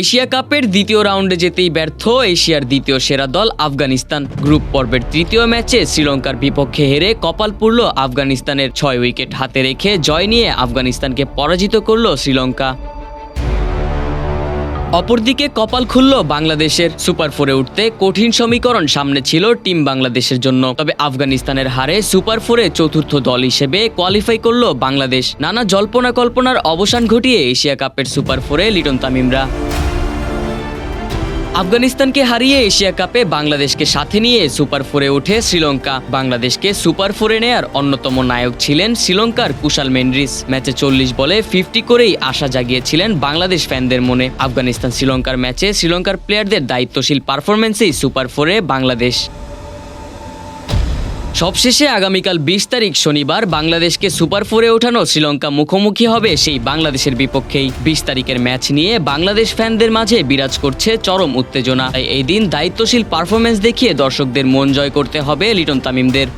Asia কাপের দ্বিতীয় রাউন্ডে যেতেই ব্যর্থ এশিয়ার দ্বিতীয় সেরা দল আফগানিস্তান। গ্রুপ পর্বের তৃতীয় ম্যাচে শ্রীলঙ্কার বিপক্ষে হেরে কপাল পুরল আফগানিস্তানের ছয় উইকেট হাতে রেখে জয় নিয়ে আফগানিস্তানকে পরাজিত করল শ্রীলঙ্কা। অপরদিকে কপাল খুলল বাংলাদেশের সুপার ফোরে উঠতে কঠিন সমীকরণ সামনে ছিল টিম বাংলাদেশের জন্য। তবে আফগানিস্তানের হারে সুপার ফোরে চতুর্থ দল হিসেবে কোয়ালিফাই করল বাংলাদেশ। নানা জল্পনা কল্পনার অবসান ঘটিয়ে এশিয়া কাপের সুপার ফোরে লিটন তামিমরা। আফগানিস্তানকে হারিয়ে এশিয়া কাপে বাংলাদেশকে সাথে নিয়ে সুপার ফোরে ওঠে শ্রীলঙ্কা। বাংলাদেশকে সুপার ফোরে নেয়ার অন্যতম নায়ক ছিলেন শ্রীলঙ্কার কুশাল মেন্ড্রিস ম্যাচে চল্লিশ বলে ফিফটি করেই আশা জাগিয়েছিলেন বাংলাদেশ ফ্যানদের মনে। আফগানিস্তান শ্রীলঙ্কার ম্যাচে শ্রীলঙ্কার প্লেয়ারদের দায়িত্বশীল পারফরমেন্সেই সুপার ফোরে বাংলাদেশ। সবশেষে আগামীকাল বিশ তারিখ শনিবার বাংলাদেশকে সুপার ফোরে ওঠানো শ্রীলঙ্কা মুখোমুখি হবে সেই বাংলাদেশের বিপক্ষেই। বিশ তারিখের ম্যাচ নিয়ে বাংলাদেশ ফ্যানদের মাঝে বিরাজ করছে চরম উত্তেজনা। এই দিন দায়িত্বশীল পারফরমেন্স দেখিয়ে দর্শকদের মন জয় করতে হবে লিটন তামিমদের।